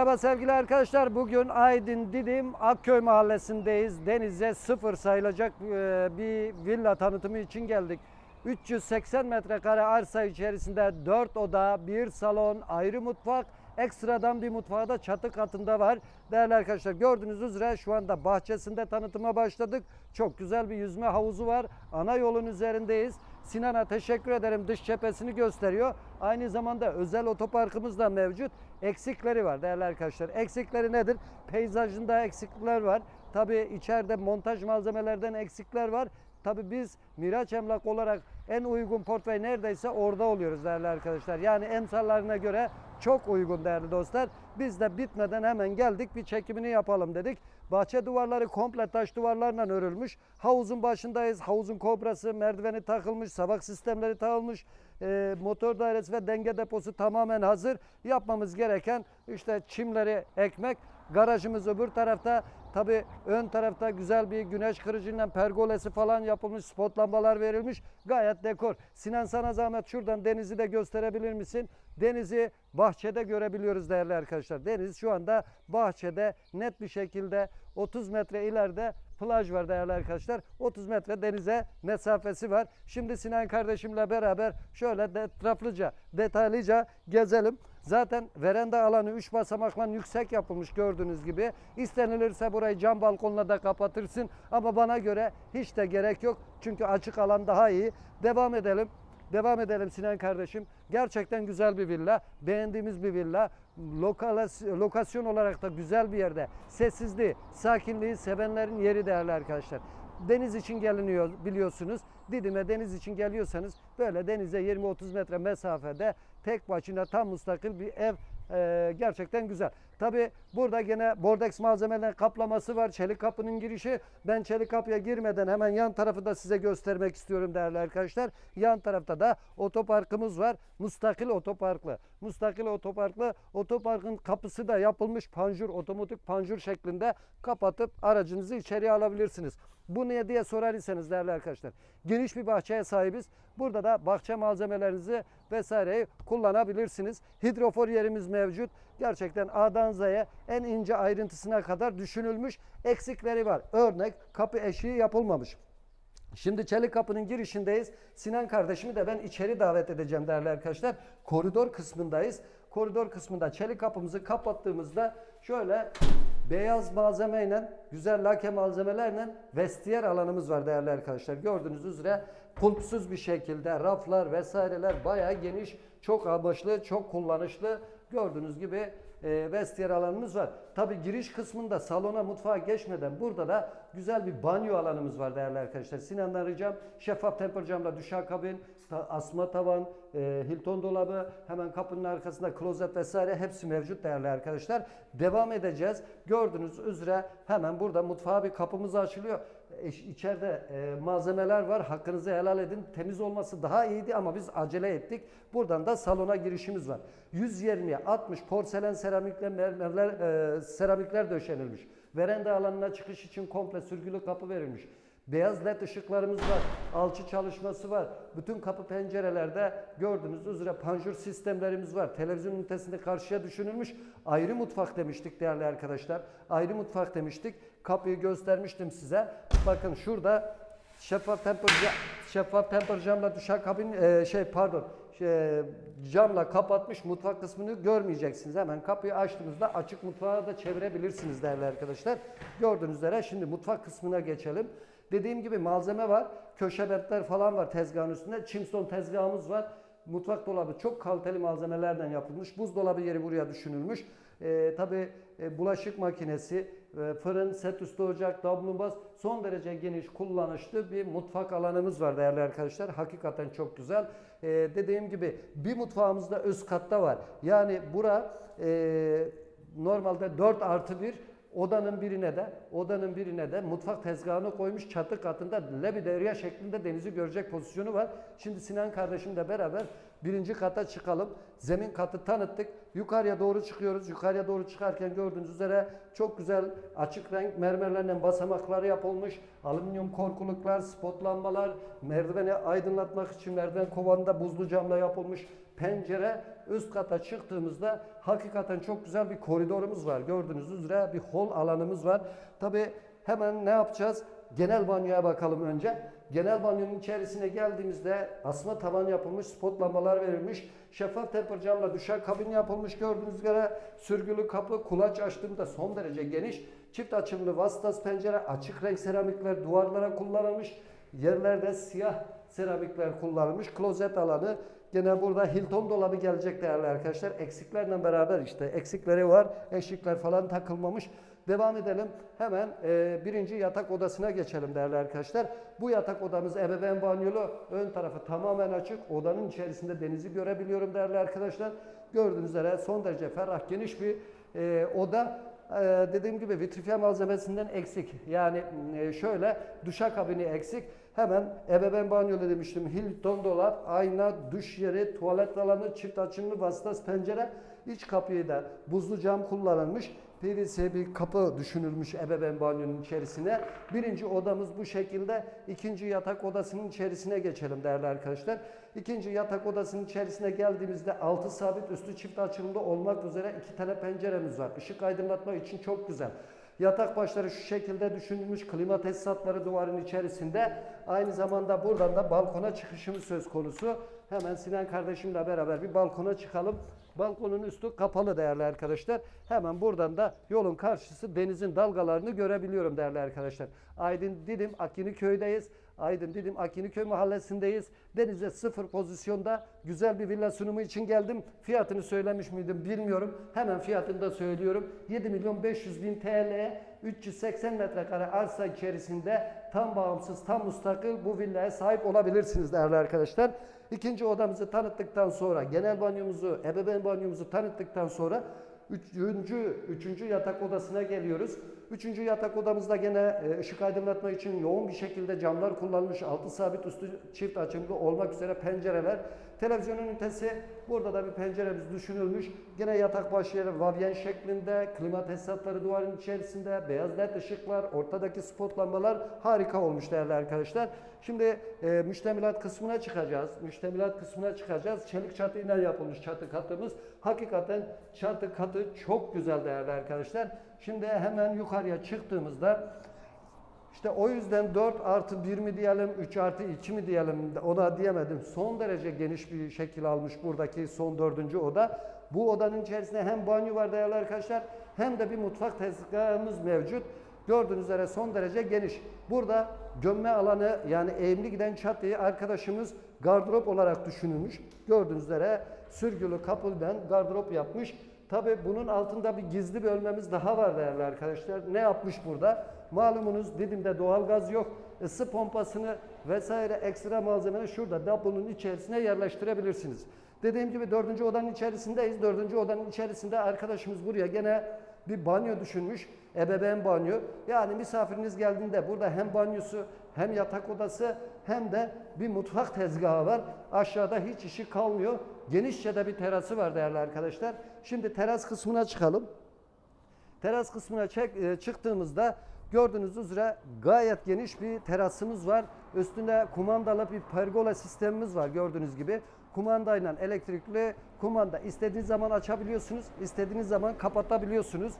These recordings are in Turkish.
Merhaba sevgili arkadaşlar. Bugün Aydın Didim Akköy mahallesindeyiz. Denize sıfır sayılacak e, bir villa tanıtımı için geldik. 380 metrekare arsa içerisinde 4 oda, 1 salon, ayrı mutfak, ekstradan bir mutfağı da çatı katında var. Değerli arkadaşlar gördüğünüz üzere şu anda bahçesinde tanıtıma başladık. Çok güzel bir yüzme havuzu var. Ana yolun üzerindeyiz. Sinan'a teşekkür ederim. Dış cephesini gösteriyor. Aynı zamanda özel otoparkımız da mevcut. Eksikleri var değerli arkadaşlar. Eksikleri nedir? Peyzajında eksiklikler var. Tabii içeride montaj malzemelerden eksikler var. Tabii biz Miraç Emlak olarak en uygun portföy neredeyse orada oluyoruz değerli arkadaşlar. Yani emsallarına göre çok uygun değerli dostlar. Biz de bitmeden hemen geldik bir çekimini yapalım dedik. Bahçe duvarları komple taş duvarlarla örülmüş. Havuzun başındayız. Havuzun kobrası, merdiveni takılmış, sabak sistemleri takılmış. Ee, motor dairesi ve denge deposu tamamen hazır. Yapmamız gereken işte çimleri ekmek. Garajımız öbür tarafta. Tabi ön tarafta güzel bir güneş kırıcıyla pergolesi falan yapılmış. Spot lambalar verilmiş. Gayet dekor. Sinan sana zahmet şuradan denizi de gösterebilir misin? Denizi bahçede görebiliyoruz değerli arkadaşlar. Deniz şu anda bahçede net bir şekilde 30 metre ileride plaj var değerli arkadaşlar. 30 metre denize mesafesi var. Şimdi Sinan kardeşimle beraber şöyle etraflıca, detaylıca gezelim. Zaten veranda alanı 3 basamakla yüksek yapılmış gördüğünüz gibi. İstenilirse burayı cam balkonla da kapatırsın. Ama bana göre hiç de gerek yok. Çünkü açık alan daha iyi. Devam edelim. Devam edelim Sinan kardeşim. Gerçekten güzel bir villa. Beğendiğimiz bir villa. Lokasyon olarak da güzel bir yerde. Sessizliği, sakinliği sevenlerin yeri değerli arkadaşlar. Deniz için geliniyor biliyorsunuz. Didim'e deniz için geliyorsanız böyle denize 20-30 metre mesafede tek başına tam müstakil bir ev e, gerçekten güzel. Tabi burada gene bordex malzemelerin kaplaması var. Çelik kapının girişi. Ben çelik kapıya girmeden hemen yan tarafı da size göstermek istiyorum değerli arkadaşlar. Yan tarafta da otoparkımız var. Mustakil otoparklı. Mustakil otoparklı. Otoparkın kapısı da yapılmış panjur, otomatik panjur şeklinde kapatıp aracınızı içeriye alabilirsiniz. Bu niye diye sorar iseniz değerli arkadaşlar. Geniş bir bahçeye sahibiz. Burada da bahçe malzemelerinizi vesaireyi kullanabilirsiniz. Hidrofor yerimiz mevcut. Gerçekten A'dan Z'ye en ince ayrıntısına kadar düşünülmüş. Eksikleri var. Örnek kapı eşiği yapılmamış. Şimdi çelik kapının girişindeyiz. Sinan kardeşimi de ben içeri davet edeceğim değerli arkadaşlar. Koridor kısmındayız. Koridor kısmında çelik kapımızı kapattığımızda şöyle beyaz malzemeyle, güzel lake malzemelerle vestiyer alanımız var değerli arkadaşlar. Gördüğünüz üzere pulpsuz bir şekilde raflar vesaireler bayağı geniş, çok amaçlı, çok kullanışlı. Gördüğünüz gibi e, vestiyer alanımız var. Tabi giriş kısmında salona mutfağa geçmeden burada da güzel bir banyo alanımız var değerli arkadaşlar. Sinan'dan ricam şeffaf temper camla duşakabin, ta- asma tavan, e, Hilton dolabı, hemen kapının arkasında klozet vesaire hepsi mevcut değerli arkadaşlar. Devam edeceğiz. Gördüğünüz üzere hemen burada mutfağa bir kapımız açılıyor. E, içeride e, malzemeler var. Hakkınızı helal edin. Temiz olması daha iyiydi ama biz acele ettik. Buradan da salona girişimiz var. 120'ye 60 porselen seramikler, mermerler, e, seramikler döşenilmiş. Veranda alanına çıkış için komple sürgülü kapı verilmiş. Beyaz led ışıklarımız var. Alçı çalışması var. Bütün kapı pencerelerde gördüğünüz üzere panjur sistemlerimiz var. Televizyon ünitesinde karşıya düşünülmüş. Ayrı mutfak demiştik değerli arkadaşlar. Ayrı mutfak demiştik. Kapıyı göstermiştim size. Bakın şurada şeffaf temper şeffaf temper camla duşakabin e, şey pardon şey, camla kapatmış mutfak kısmını görmeyeceksiniz. Hemen kapıyı açtığınızda açık mutfağa da çevirebilirsiniz değerli arkadaşlar. Gördüğünüz üzere şimdi mutfak kısmına geçelim. Dediğim gibi malzeme var. Köşe bentler falan var tezgahın üstünde. Chimstone tezgahımız var. Mutfak dolabı çok kaliteli malzemelerden yapılmış. Buzdolabı yeri buraya düşünülmüş. Ee, tabii e, bulaşık makinesi, e, fırın, set üstü ocak, davlumbaz son derece geniş, kullanışlı bir mutfak alanımız var değerli arkadaşlar. Hakikaten çok güzel. Ee, dediğim gibi bir mutfağımız da üst katta var. Yani bura e, normalde 4 artı 1 Odanın birine de, odanın birine de mutfak tezgahını koymuş çatı katında lebiderya şeklinde denizi görecek pozisyonu var. Şimdi Sinan kardeşimle beraber birinci kata çıkalım. Zemin katı tanıttık. Yukarıya doğru çıkıyoruz. Yukarıya doğru çıkarken gördüğünüz üzere çok güzel açık renk mermerlerle basamakları yapılmış. Alüminyum korkuluklar, spot lambalar, merdiveni aydınlatmak için merdiven kovanında buzlu camla yapılmış. pencere. Üst kata çıktığımızda hakikaten çok güzel bir koridorumuz var. Gördüğünüz üzere bir hol alanımız var. Tabi hemen ne yapacağız? Genel banyoya bakalım önce. Genel banyonun içerisine geldiğimizde asma tavan yapılmış, spot lambalar verilmiş, şeffaf temper camla düşer kabin yapılmış. Gördüğünüz üzere sürgülü kapı, kulaç açtığımda son derece geniş. Çift açımlı vasıtas pencere, açık renk seramikler duvarlara kullanılmış. Yerlerde siyah seramikler kullanılmış. Klozet alanı. Gene burada Hilton dolabı gelecek değerli arkadaşlar. Eksiklerle beraber işte eksikleri var. Eşikler falan takılmamış. Devam edelim. Hemen e, birinci yatak odasına geçelim değerli arkadaşlar. Bu yatak odamız ebeveyn banyolu. Ön tarafı tamamen açık. Odanın içerisinde denizi görebiliyorum değerli arkadaşlar. Gördüğünüz üzere son derece ferah geniş bir e, oda. E, dediğim gibi vitrifiye malzemesinden eksik. Yani e, şöyle duşakabini eksik. Hemen ebeveyn banyolu demiştim. Hilton dolap, ayna, duş yeri, tuvalet alanı, çift açımlı vasıtas pencere. İç kapıyı da buzlu cam kullanılmış. PVC bir kapı düşünülmüş ebeveyn banyonun içerisine. Birinci odamız bu şekilde. İkinci yatak odasının içerisine geçelim değerli arkadaşlar. İkinci yatak odasının içerisine geldiğimizde altı sabit üstü çift açımlı olmak üzere iki tane penceremiz var. Işık aydınlatma için çok güzel. Yatak başları şu şekilde düşünülmüş. Klima tesisatları duvarın içerisinde. Aynı zamanda buradan da balkona çıkışımız söz konusu. Hemen Sinan kardeşimle beraber bir balkona çıkalım. Balkonun üstü kapalı değerli arkadaşlar. Hemen buradan da yolun karşısı denizin dalgalarını görebiliyorum değerli arkadaşlar. Aydın Didim Akini köydeyiz. Aydın Didim Akiniköy mahallesindeyiz. Denize sıfır pozisyonda güzel bir villa sunumu için geldim. Fiyatını söylemiş miydim bilmiyorum. Hemen fiyatını da söylüyorum. 7 milyon 500 bin TL 380 metrekare arsa içerisinde tam bağımsız, tam müstakil bu villaya sahip olabilirsiniz değerli arkadaşlar. İkinci odamızı tanıttıktan sonra, genel banyomuzu, ebeveyn banyomuzu tanıttıktan sonra Üçüncü, üçüncü yatak odasına geliyoruz. Üçüncü yatak odamızda gene e, ışık aydınlatma için yoğun bir şekilde camlar kullanılmış. Altı sabit üstü çift açımlı olmak üzere pencereler. Televizyonun ünitesi burada da bir penceremiz düşünülmüş. Gene yatak başları vavyen şeklinde, klima tesisatları duvarın içerisinde, beyaz led ışıklar, ortadaki spot lambalar harika olmuş değerli arkadaşlar. Şimdi e, müştemilat kısmına çıkacağız. Müştemilat kısmına çıkacağız. Çelik çatıyla yapılmış çatı katımız. Hakikaten çatı katı çok güzel değerli arkadaşlar. Şimdi hemen yukarıya çıktığımızda işte o yüzden 4 artı 1 mi diyelim, 3 artı 2 mi diyelim ona diyemedim. Son derece geniş bir şekil almış buradaki son dördüncü oda. Bu odanın içerisinde hem banyo var değerli arkadaşlar hem de bir mutfak tezgahımız mevcut. Gördüğünüz üzere son derece geniş. Burada gömme alanı yani eğimli giden çatıyı arkadaşımız gardırop olarak düşünülmüş. Gördüğünüz üzere sürgülü kapıdan gardırop yapmış. Tabi bunun altında bir gizli bölmemiz daha var değerli arkadaşlar. Ne yapmış burada? Malumunuz Didim'de doğalgaz yok. Isı pompasını vesaire ekstra malzemeleri şurada deponun içerisine yerleştirebilirsiniz. Dediğim gibi dördüncü odanın içerisindeyiz. Dördüncü odanın içerisinde arkadaşımız buraya gene bir banyo düşünmüş. Ebeveyn banyo. Yani misafiriniz geldiğinde burada hem banyosu hem yatak odası hem de bir mutfak tezgahı var. Aşağıda hiç işi kalmıyor. Genişçe de bir terası var değerli arkadaşlar. Şimdi teras kısmına çıkalım. Teras kısmına çek, e, çıktığımızda gördüğünüz üzere gayet geniş bir terasımız var. Üstünde kumandalı bir pergola sistemimiz var gördüğünüz gibi. Kumandayla elektrikli kumanda istediğiniz zaman açabiliyorsunuz, istediğiniz zaman kapatabiliyorsunuz.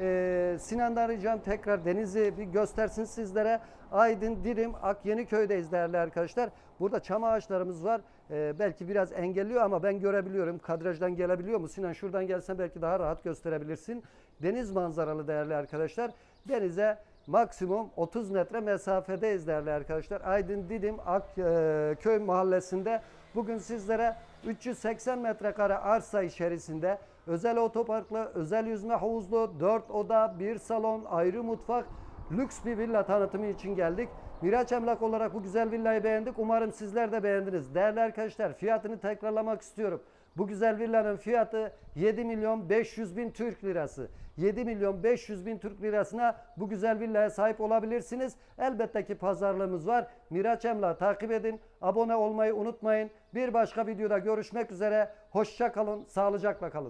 Ee, Sinan'dan ricam tekrar denizi bir göstersin sizlere. Aydın, Dirim, Akyeniköy'deyiz değerli arkadaşlar. Burada çam ağaçlarımız var. Ee, belki biraz engelliyor ama ben görebiliyorum. Kadrajdan gelebiliyor mu? Sinan şuradan gelsen belki daha rahat gösterebilirsin. Deniz manzaralı değerli arkadaşlar. Denize maksimum 30 metre mesafedeyiz değerli arkadaşlar. Aydın Didim Akköy mahallesinde bugün sizlere 380 metrekare arsa içerisinde özel otoparklı, özel yüzme havuzlu, 4 oda, 1 salon, ayrı mutfak, lüks bir villa tanıtımı için geldik. Miraç Emlak olarak bu güzel villayı beğendik. Umarım sizler de beğendiniz. Değerli arkadaşlar fiyatını tekrarlamak istiyorum. Bu güzel villanın fiyatı 7 milyon 500 bin Türk lirası. 7 milyon 500 bin Türk lirasına bu güzel villaya sahip olabilirsiniz. Elbette ki pazarlığımız var. Miraç Emlak takip edin. Abone olmayı unutmayın. Bir başka videoda görüşmek üzere. Hoşça kalın, sağlıcakla kalın.